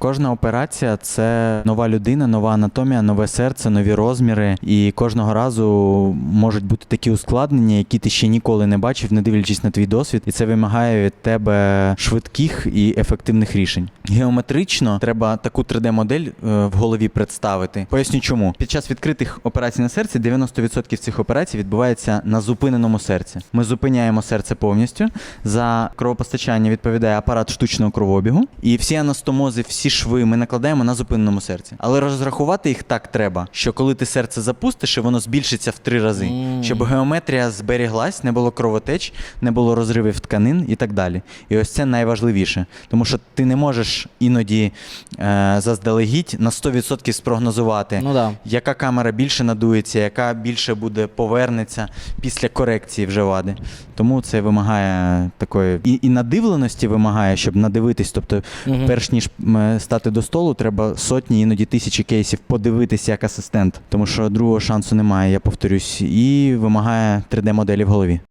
Кожна операція це нова людина, нова анатомія, нове серце, нові розміри. І кожного разу можуть бути такі ускладнення, які ти ще ніколи не бачив, не дивлячись на твій досвід. І це вимагає від тебе швидких і ефективних рішень. Геометрично треба таку 3D-модель е, в голові представити. Поясню чому. Під час відкритих операцій на серці 90% цих операцій відбувається на зупиненому серці. Ми зупиняємо серце повністю. За кровопостачання відповідає апарат штучного кровообігу. І всі анастомози, всі шви ми накладаємо на зупиненому серці. Але розрахувати їх так треба, що коли ти серце запустиш, і воно збільшиться в три рази, Мгм. щоб геометрія зберіглась, не було кровотеч, не було розривів тканин і так далі. І ось це найважливіше, тому що ти не можеш іноді е, заздалегідь на 100% спрогнозувати, Ну да. яка камера більше надується, яка більше буде повернеться після корекції вже вади. Тому це вимагає такої і, і надивленості вимагає, щоб надивитись. Тобто, Мгм. перш ніж стати до столу, треба сотні, іноді тисячі кейсів подивитися як асистент, тому що другого шансу немає, я повторюсь, і вимагає 3D-моделі в голові.